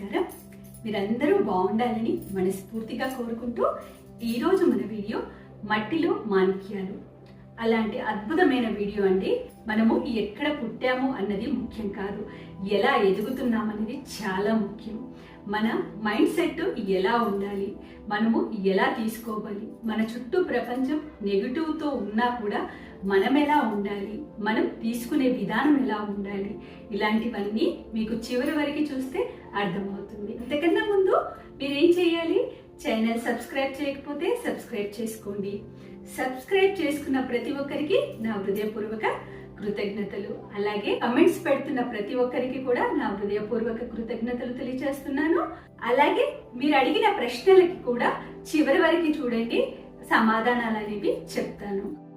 నమస్కారం. మీరందరూ బాగుండాలని మనస్ఫూర్తిగా కోరుకుంటూ ఈరోజు మన వీడియో మట్టిలో మాణిక్యాలు. అలాంటి అద్భుతమైన వీడియో అండి. మనము ఎక్కడ పుట్టాము అన్నది ముఖ్యం కాదు. ఎలా ఎదుగుతున్నామనేది చాలా ముఖ్యం. మన మైండ్ సెట్ ఎలా ఉండాలి? మనము ఎలా తీసుకోవాలి? మన చుట్టూ ప్రపంచం నెగిటివ్తో ఉన్నా కూడా మనం ఎలా ఉండాలి? మనం తీసుకునే విధానం ఎలా ఉండాలి? ఇలాంటివన్నీ మీకు చివరి వరకు చూస్తే అర్థమవుతుంది. అంతకన్నా ముందు మీరు ఏం చేయాలి? ఛానల్ సబ్స్క్రైబ్ చేయకపోతే సబ్స్క్రైబ్ చేసుకోండి. సబ్స్క్రైబ్ చేసుకున్న ప్రతి ఒక్కరికి నా హృదయపూర్వక కృతజ్ఞతలు. అలాగే కమెంట్స్ పెడుతున్న ప్రతి ఒక్కరికి కూడా నా హృదయపూర్వక కృతజ్ఞతలు తెలియజేస్తున్నాను. అలాగే మీరు అడిగిన ప్రశ్నలకి కూడా చివరి వరకు చూడండి. సమాధానాలు అనేవి చెప్తాను.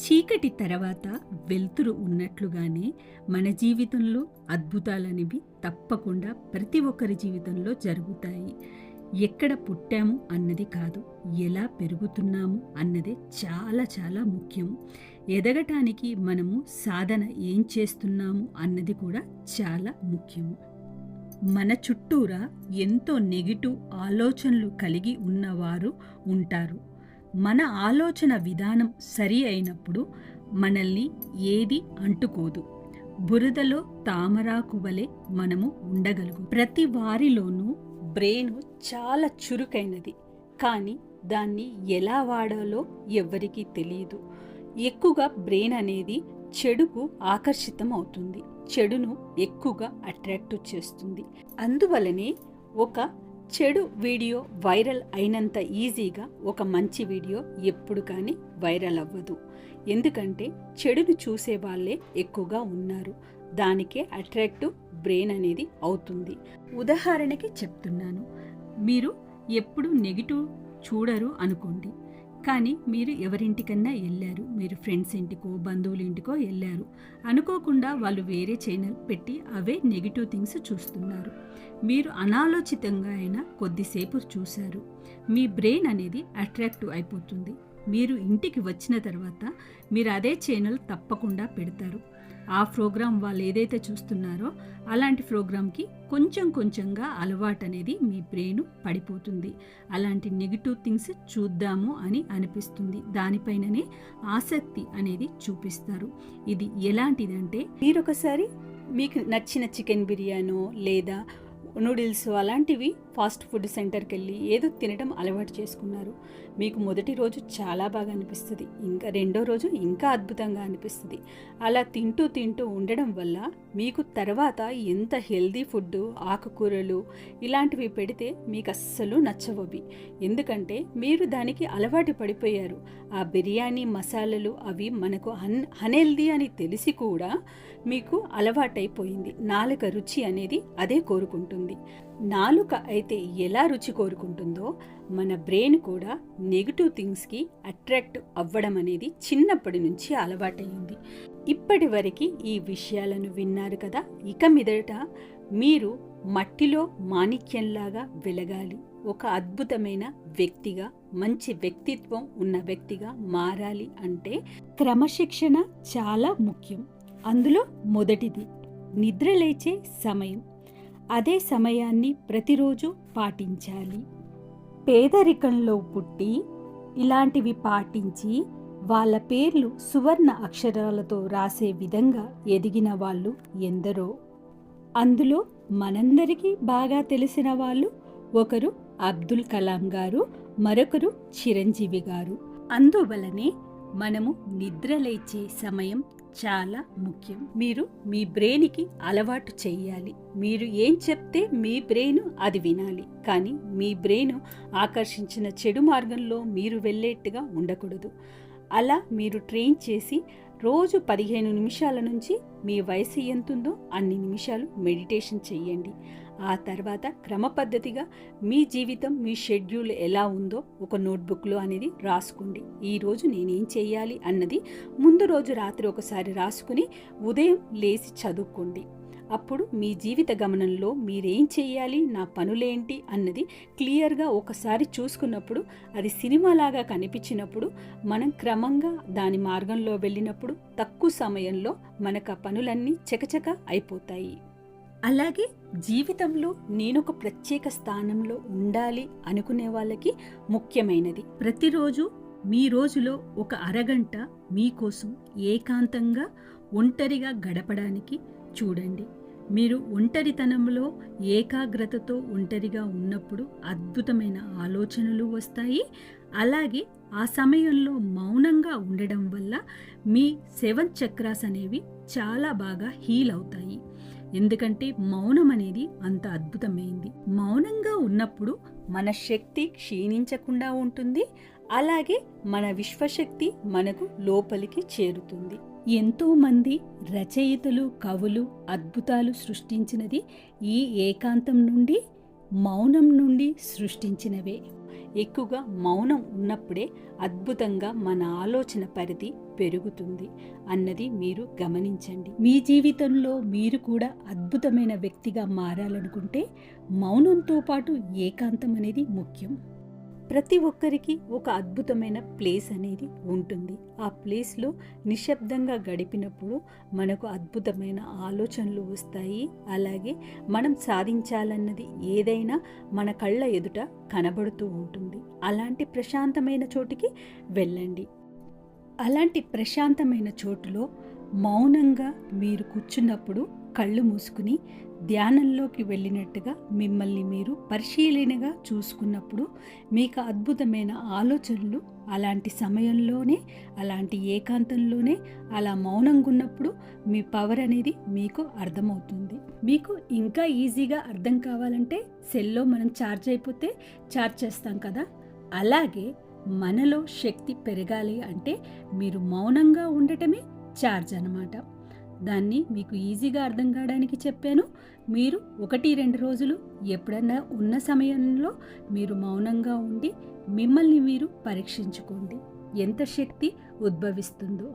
చీకటి తర్వాత వెలుతురు ఉన్నట్లుగానే మన జీవితంలో అద్భుతాలనేవి తప్పకుండా ప్రతి ఒక్కరి జీవితంలో జరుగుతాయి. ఎక్కడ పుట్టాము అన్నది కాదు ఎలా పెరుగుతున్నాము అన్నదే చాలా చాలా ముఖ్యం. ఎదగటానికి మనము సాధన ఏం చేస్తున్నాము అన్నది కూడా చాలా ముఖ్యము మన చుట్టూరా ఎంతో నెగిటివ్ ఆలోచనలు కలిగి ఉన్నవారు ఉంటారు. మన ఆలోచన విధానం సరి అయినప్పుడు మనల్ని ఏది అంటుకోదు. బురదలో తామరాకు వలె మనము ఉండగలుగు. ప్రతి వారిలోనూ బ్రెయిన్ చాలా చురుకైనది. కానీ దాన్ని ఎలా వాడాలో ఎవ్వరికీ తెలియదు. ఎక్కువగా బ్రెయిన్ అనేది చెడుకు ఆకర్షితం అవుతుంది. చెడును ఎక్కువగా అట్రాక్ట్ చేస్తుంది. అందువలనే ఒక చెడు వీడియో వైరల్ అయినంత ఈజీగా ఒక మంచి వీడియో ఎప్పుడు కానీ వైరల్ అవ్వదు. ఎందుకంటే చెడును చూసే వాళ్ళే ఎక్కువగా ఉన్నారు. దానికే అట్రాక్టివ్ బ్రెయిన్ అనేది అవుతుంది. ఉదాహరణకి చెప్తున్నాను. మీరు ఎప్పుడు నెగిటివ్ చూడరు అనుకోండి. కానీ మీరు ఎవరింటికన్నా వెళ్ళారు మీరు ఫ్రెండ్స్ ఇంటికో బంధువుల ఇంటికో వెళ్ళారు అనుకోకుండా వాళ్ళు వేరే ఛానల్ పెట్టి అవే నెగిటివ్ థింగ్స్ చూస్తున్నారు. మీరు అనాలోచితంగా అయినా కొద్దిసేపు చూశారు. మీ బ్రెయిన్ అనేది అట్రాక్టివ్ అయిపోతుంది. మీరు ఇంటికి వచ్చిన తర్వాత మీరు అదే ఛానల్ తప్పకుండా పెడతారు. ఆ ప్రోగ్రాం వాళ్ళు ఏదైతే చూస్తున్నారో అలాంటి ప్రోగ్రాంకి కొంచెం కొంచెంగా అలవాటు అనేది మీ బ్రెయిన్ పడిపోతుంది. అలాంటి నెగిటివ్ థింగ్స్ చూద్దాము అని అనిపిస్తుంది. దానిపైననే ఆసక్తి అనేది చూపిస్తారు. ఇది ఎలాంటిదంటే మీరు ఒకసారి మీకు నచ్చిన చికెన్ బిర్యానో లేదా నూడిల్స్ అలాంటివి ఫాస్ట్ ఫుడ్ సెంటర్కి వెళ్ళి ఏదో తినడం అలవాటు చేసుకున్నారు. మీకు మొదటి రోజు చాలా బాగా అనిపిస్తుంది. ఇంకా రెండో రోజు ఇంకా అద్భుతంగా అనిపిస్తుంది. అలా తింటూ తింటూ ఉండడం వల్ల మీకు తర్వాత ఎంత హెల్దీ ఫుడ్ ఆకుకూరలు ఇలాంటివి పెడితే మీకు అస్సలు నచ్చవవి. ఎందుకంటే మీరు దానికి అలవాటు పడిపోయారు. ఆ బిర్యానీ మసాలాలు అవి మనకు అన్ అన్హెల్దీ అని తెలిసి కూడా మీకు అలవాటైపోయింది. నాలుక రుచి అనేది అదే కోరుకుంటుంది. నాలుక అయితే ఎలా రుచి కోరుకుంటుందో మన బ్రెయిన్ కూడా నెగిటివ్ థింగ్స్కి అట్రాక్ట్ అవ్వడం అనేది చిన్నప్పటి నుంచి అలవాటైంది ఇప్పటి వరకు ఈ విషయాలను విన్నారు కదా! ఇక మీదట మీరు మట్టిలో మాణిక్యంలాగా వెలగాలి. ఒక అద్భుతమైన వ్యక్తిగా మంచి వ్యక్తిత్వం ఉన్న వ్యక్తిగా మారాలి అంటే క్రమశిక్షణ చాలా ముఖ్యం. అందులో మొదటిది నిద్ర లేచే సమయం. అదే సమయాన్ని ప్రతిరోజు పాటించాలి. పేదరికంలో పుట్టి ఇలాంటివి పాటించి వాళ్ళ పేర్లు సువర్ణ అక్షరాలతో రాసే విధంగా ఎదిగిన వాళ్ళు ఎందరో. అందులో మనందరికీ బాగా తెలిసిన వాళ్ళు ఒకరు అబ్దుల్ కలాం గారు మరొకరు చిరంజీవి గారు. అందువలనే మనము నిద్రలేచే సమయం చాలా ముఖ్యం. మీరు మీ బ్రెయిన్కి అలవాటు చేయాలి మీరు ఏం చెప్తే మీ బ్రెయిన్ అది వినాలి. కానీ మీ బ్రెయిన్ ఆకర్షించిన చెడు మార్గంలో మీరు వెళ్ళేట్టుగా ఉండకూడదు. అలా మీరు ట్రైన్ చేసి రోజు పదిహేను నిమిషాల నుంచి మీ వయసు ఎంతుందో అన్ని నిమిషాలు మెడిటేషన్ చేయండి ఆ తర్వాత క్రమపద్ధతిగా మీ జీవితం మీ షెడ్యూల్ ఎలా ఉందో ఒక నోట్బుక్లో అనేది రాసుకోండి. ఈరోజు నేనేం చేయాలి అన్నది ముందు రోజు రాత్రి ఒకసారి రాసుకుని ఉదయం లేచి చదువుకోండి. అప్పుడు మీ జీవిత గమనంలో మీరేం చేయాలి నా పనులేంటి అన్నది క్లియర్గా ఒకసారి చూసుకున్నప్పుడు అది సినిమాలాగా కనిపించినప్పుడు మనం క్రమంగా దాని మార్గంలో వెళ్ళినప్పుడు తక్కువ సమయంలో మనకు ఆ పనులన్నీ చకచక అయిపోతాయి. అలాగే జీవితంలో నేను ఒక ప్రత్యేక స్థానంలో ఉండాలి అనుకునే వాళ్ళకి ముఖ్యమైనది. ప్రతిరోజు మీ రోజులో ఒక అరగంట మీకోసం ఏకాంతంగా ఒంటరిగా గడపడానికి చూడండి. మీరు ఒంటరితనంలో ఏకాగ్రతతో ఒంటరిగా ఉన్నప్పుడు అద్భుతమైన ఆలోచనలు వస్తాయి. అలాగే ఆ సమయంలో మౌనంగా ఉండడం వల్ల మీ సెవెన్ చక్రాస్ అనేవి చాలా బాగా హీల్ అవుతాయి. ఎందుకంటే మౌనం అనేది అంత అద్భుతమైంది. మౌనంగా ఉన్నప్పుడు మన శక్తి క్షీణించకుండా ఉంటుంది. అలాగే మన విశ్వశక్తి మనకు లోపలికి చేరుతుంది. ఎంతో మంది రచయితలు కవులు అద్భుతాలు సృష్టించినది ఈ ఏకాంతం నుండి మౌనం నుండి సృష్టించినవే. ఎక్కువగా మౌనం ఉన్నప్పుడే అద్భుతంగా మన ఆలోచన పరిధి పెరుగుతుంది అన్నది మీరు గమనించండి. మీ జీవితంలో మీరు కూడా అద్భుతమైన వ్యక్తిగా మారాలనుకుంటే మౌనంతో పాటు ఏకాంతం అనేది ముఖ్యం. ప్రతి ఒక్కరికి ఒక అద్భుతమైన ప్లేస్ అనేది ఉంటుంది. ఆ ప్లేస్లో నిశ్శబ్దంగా గడిపినప్పుడు మనకు అద్భుతమైన ఆలోచనలు వస్తాయి. అలాగే మనం సాధించాలన్నది ఏదైనా మన కళ్ళ ఎదుట కనబడుతూ ఉంటుంది. అలాంటి ప్రశాంతమైన చోటికి వెళ్ళండి. అలాంటి ప్రశాంతమైన చోటులో మౌనంగా మీరు కూర్చున్నప్పుడు కళ్ళు మూసుకుని ధ్యానంలోకి వెళ్ళినట్టుగా మిమ్మల్ని మీరు పరిశీలనగా చూసుకున్నప్పుడు మీకు అద్భుతమైన ఆలోచనలు అలాంటి సమయంలోనే అలాంటి ఏకాంతంలోనే అలా మౌనంగా ఉన్నప్పుడు మీ పవర్ అనేది మీకు అర్థమవుతుంది. మీకు ఇంకా ఈజీగా అర్థం కావాలంటే సెల్లో మనం ఛార్జ్ అయిపోతే ఛార్జ్ చేస్తాం కదా? అలాగే మనలో శక్తి పెరగాలి అంటే మీరు మౌనంగా ఉండటమే ఛార్జ్ అన్నమాట. దాన్ని మీకు ఈజీగా అర్థం కావడానికి చెప్పాను. మీరు ఒకటి రెండు రోజులు ఎప్పుడన్నా ఉన్న సమయంలో మీరు మౌనంగా ఉండి మిమ్మల్ని మీరు పరీక్షించుకోండి. ఎంత శక్తి ఉద్భవిస్తుందో.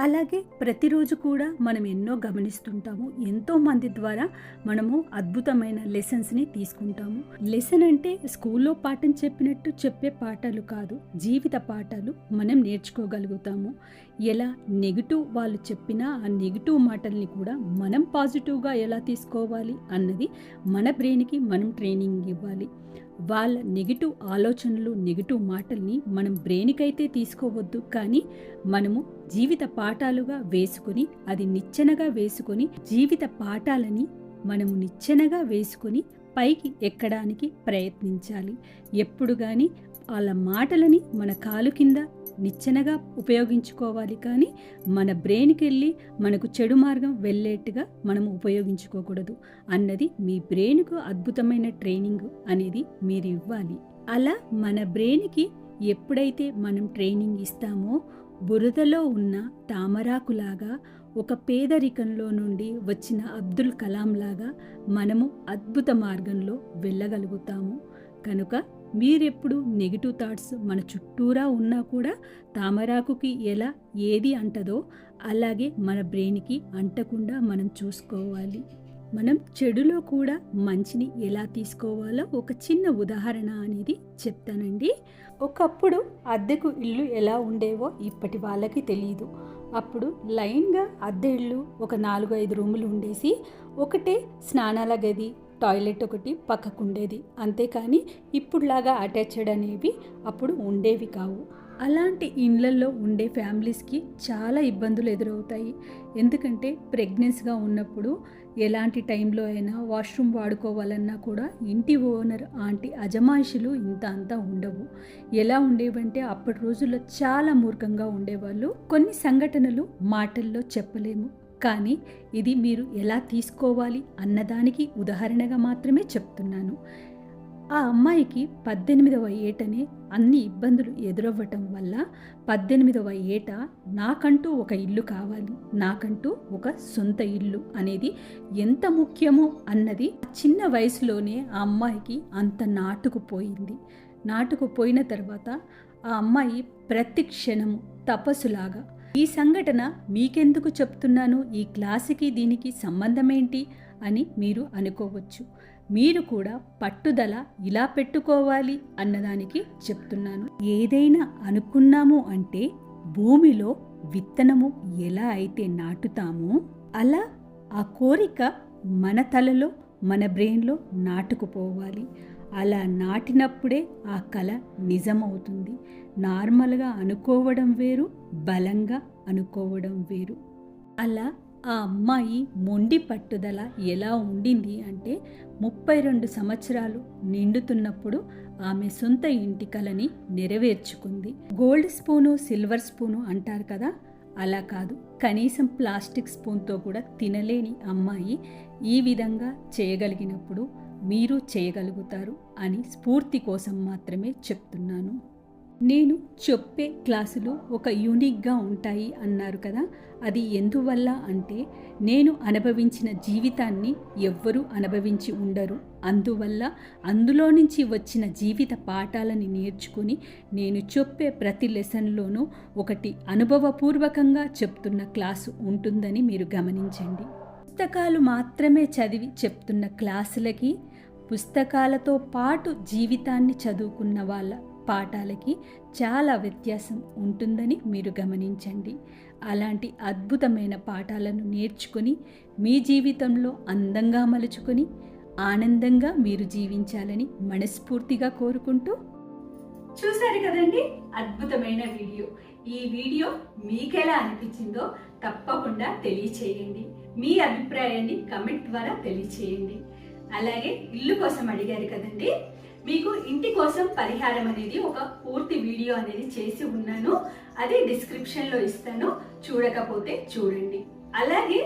అలాగే ప్రతిరోజు కూడా మనం ఎన్నో గమనిస్తుంటాము. ఎంతో మంది ద్వారా మనము అద్భుతమైన లెసన్స్ని తీసుకుంటాము. లెసన్ అంటే స్కూల్లో పాఠం చెప్పినట్టు చెప్పే పాఠాలు కాదు జీవిత పాఠాలు మనం నేర్చుకోగలుగుతాము. ఎలా నెగిటివ్ వాళ్ళు చెప్పిన ఆ నెగిటివ్ మాటల్ని కూడా మనం పాజిటివ్గా ఎలా తీసుకోవాలి అన్నది మన బ్రెయిన్కి మనం ట్రైనింగ్ ఇవ్వాలి. వాళ్ళ నెగిటివ్ ఆలోచనలు నెగిటివ్ మాటల్ని మనం బ్రెయిన్కైతే తీసుకోవద్దు. కానీ మనము జీవిత పాఠాలుగా వేసుకొని అది నిచ్చెనగా వేసుకొని జీవిత పాఠాలని మనము నిచ్చెనగా వేసుకొని పైకి ఎక్కడానికి ప్రయత్నించాలి. ఎప్పుడు కానీ వాళ్ళ మాటలని మన కాలు కింద నిచ్చెనగా ఉపయోగించుకోవాలి కానీ మన బ్రెయిన్కి వెళ్ళి మనకు చెడు మార్గం వెళ్ళేట్టుగా మనం ఉపయోగించుకోకూడదు అన్నది మీ బ్రెయిన్కు అద్భుతమైన ట్రైనింగ్ అనేది మీరు ఇవ్వాలి. అలా మన బ్రెయిన్కి ఎప్పుడైతే మనం ట్రైనింగ్ ఇస్తామో బురదలో ఉన్న తామరాకులాగా ఒక పేదరికంలో నుండి వచ్చిన అబ్దుల్ కలాం లాగా మనము అద్భుత మార్గంలో వెళ్ళగలుగుతాము. కనుక మీరెప్పుడు నెగిటివ్ థాట్స్ మన చుట్టూరా ఉన్నా కూడా తామరాకుకి ఎలా ఏది అంటదో అలాగే మన బ్రెయిన్కి అంటకుండా మనం చూసుకోవాలి. మనం చెడులో కూడా మంచిని ఎలా తీసుకోవాలో ఒక చిన్న ఉదాహరణ అనేది చెప్తానండి. ఒకప్పుడు అద్దెకు ఇల్లు ఎలా ఉండేవో ఇప్పటి వాళ్ళకి తెలియదు అప్పుడు లైన్గా అద్దె ఇల్లు ఒక నాలుగు ఐదు రూములు ఉండేసి ఒకటే స్నానాల గది టాయిలెట్ ఒకటి పక్కకు ఉండేది అంతేకాని ఇప్పుడులాగా అటాచ్డ్ అనేవి అప్పుడు ఉండేవి కావు. అలాంటి ఇండ్లల్లో ఉండే ఫ్యామిలీస్కి చాలా ఇబ్బందులు ఎదురవుతాయి. ఎందుకంటే ప్రెగ్నెన్స్గా ఉన్నప్పుడు ఎలాంటి టైంలో అయినా వాష్రూమ్ వాడుకోవాలన్నా కూడా ఇంటి ఓనర్ ఆంటీ అజమాయిషులు ఇంత అంతా ఉండవు. ఎలా ఉండేవంటే అప్పటి రోజుల్లో చాలా మూర్ఖంగా ఉండేవాళ్ళు. కొన్ని సంఘటనలు మాటల్లో చెప్పలేము. కానీ ఇది మీరు ఎలా తీసుకోవాలి అన్నదానికి ఉదాహరణగా మాత్రమే చెప్తున్నాను. ఆ అమ్మాయికి పద్దెనిమిదవ ఏటనే అన్ని ఇబ్బందులు ఎదురవ్వటం వల్ల పద్దెనిమిదవ ఏట నాకంటూ ఒక ఇల్లు కావాలి నాకంటూ ఒక సొంత ఇల్లు అనేది ఎంత ముఖ్యమో అన్నది చిన్న వయసులోనే ఆ అమ్మాయికి అంత నాటుకుపోయింది. నాటుకుపోయిన తర్వాత ఆ అమ్మాయి ప్రతి క్షణము తపస్సులాగా ఈ సంఘటన మీకెందుకు చెప్తున్నాను? ఈ క్లాసుకి దీనికి సంబంధమేంటి? అని మీరు అనుకోవచ్చు. మీరు కూడా పట్టుదల ఇలా పెట్టుకోవాలి అన్నదానికి చెప్తున్నాను. ఏదైనా అనుకున్నాము అంటే భూమిలో విత్తనము ఎలా అయితే నాటుతామో అలా ఆ కోరిక మన తలలో మన బ్రెయిన్లో నాటుకుపోవాలి. అలా నాటినప్పుడే ఆ కళ నిజమవుతుంది. నార్మల్గా అనుకోవడం వేరు బలంగా అనుకోవడం వేరు. అలా ఆ అమ్మాయి మొండి పట్టుదల ఎలా ఉండింది అంటే ముప్పై రెండు సంవత్సరాలు నిండుతున్నప్పుడు ఆమె సొంత ఇంటి కలని నెరవేర్చుకుంది. గోల్డ్ స్పూను సిల్వర్ స్పూను అంటారు కదా అలా కాదు. కనీసం ప్లాస్టిక్ స్పూన్తో కూడా తినలేని అమ్మాయి ఈ విధంగా చేయగలిగినప్పుడు మీరు చేయగలుగుతారు అని స్ఫూర్తి కోసం మాత్రమే చెప్తున్నాను. నేను చెప్పే క్లాసులు ఒక యూనిక్గా ఉంటాయి అన్నారు కదా అది ఎందువల్ల అంటే నేను అనుభవించిన జీవితాన్ని ఎవ్వరూ అనుభవించి ఉండరు. అందువల్ల అందులో నుంచి వచ్చిన జీవిత పాఠాలని నేర్చుకుని నేను చెప్పే ప్రతి లెసన్లోనూ ఒకటి అనుభవపూర్వకంగా చెప్తున్న క్లాసు ఉంటుందని మీరు గమనించండి. పుస్తకాలు మాత్రమే చదివి చెప్తున్న క్లాసులకి పుస్తకాలతో పాటు జీవితాన్ని చదువుకున్న వాళ్ళ పాఠాలకి చాలా వ్యత్యాసం ఉంటుందని మీరు గమనించండి. అలాంటి అద్భుతమైన పాఠాలను నేర్చుకొని మీ జీవితంలో అందంగా మలుచుకొని ఆనందంగా మీరు జీవించాలని మనస్ఫూర్తిగా కోరుకుంటూ చూశారు కదండి? అద్భుతమైన వీడియో. ఈ వీడియో మీకెలా అనిపించిందో తప్పకుండా తెలియచేయండి. మీ అభిప్రాయాన్ని కమెంట్ ద్వారా తెలియచేయండి. అలాగే ఇల్లు కోసం అడిగారు కదండి. మీకు ఇంటి కోసం పరిహారం అనేది ఒక పూర్తి వీడియో అనేది చేసి ఉన్నాను. అది డిస్క్రిప్షన్లో ఇస్తాను. చూడకపోతే చూడండి. అలాగే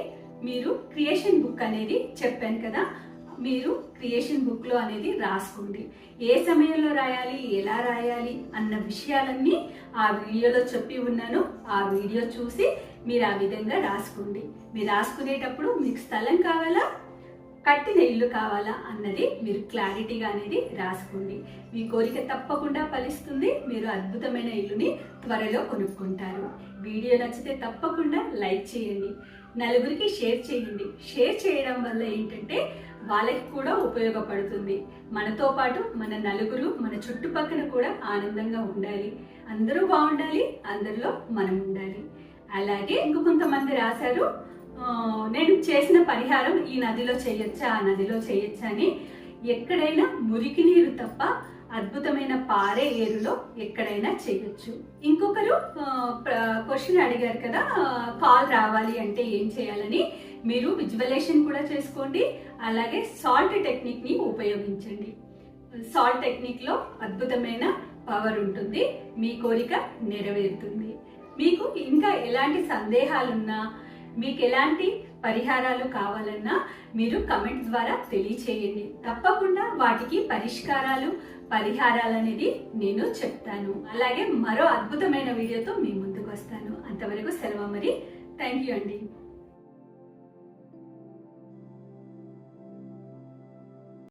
మీరు క్రియేషన్ బుక్ అనేది చెప్పాను కదా. మీరు క్రియేషన్ బుక్లో అనేది రాసుకోండి. ఏ సమయంలో రాయాలి ఎలా రాయాలి అన్న విషయాలన్నీ ఆ వీడియోలో చెప్పి ఉన్నాను. ఆ వీడియో చూసి మీరు ఆ విధంగా రాసుకోండి. మీరు రాసుకునేటప్పుడు మీకు స్థలం కావాలా? కట్టిన ఇల్లు కావాలా అన్నది మీరు క్లారిటీగా అనేది రాసుకోండి. మీ కోరిక తప్పకుండా ఫలిస్తుంది. మీరు అద్భుతమైన ఇల్లుని త్వరలో కొనుక్కుంటారు. వీడియో నచ్చితే తప్పకుండా లైక్ చేయండి. నలుగురికి షేర్ చేయండి. షేర్ చేయడం వల్ల ఏంటంటే వాళ్ళకి కూడా ఉపయోగపడుతుంది. మనతో పాటు మన నలుగురు మన చుట్టుపక్కల కూడా ఆనందంగా ఉండాలి. అందరూ బాగుండాలి అందరిలో మనం ఉండాలి. అలాగే ఇంకొంతమంది రాశారు. నేను చేసిన పరిహారం ఈ నదిలో చేయొచ్చా ఆ నదిలో చేయొచ్చా అని ఎక్కడైనా మురికి నీరు తప్ప అద్భుతమైన పారే ఏరులో ఎక్కడైనా చేయొచ్చు. ఇంకొకరు క్వశ్చన్ అడిగారు కదా కాల్ రావాలి అంటే ఏం చేయాలని మీరు విజువలేషన్ కూడా చేసుకోండి అలాగే సాల్ట్ టెక్నిక్ని ఉపయోగించండి. సాల్ట్ టెక్నిక్లో అద్భుతమైన పవర్ ఉంటుంది మీ కోరిక నెరవేరుతుంది. మీకు ఇంకా ఎలాంటి సందేహాలున్నా మీకు ఎలాంటి పరిహారాలు కావాలన్నా మీరు కమెంట్ ద్వారా తెలియచేయండి. తప్పకుండా వాటికి పరిష్కారాలు పరిహారాలు అనేది నేను చెప్తాను. అలాగే మరో అద్భుతమైన వీడియోతో మీ ముందుకు వస్తాను. అంతవరకు సెలవు మరి థ్యాంక్ యూ అండి.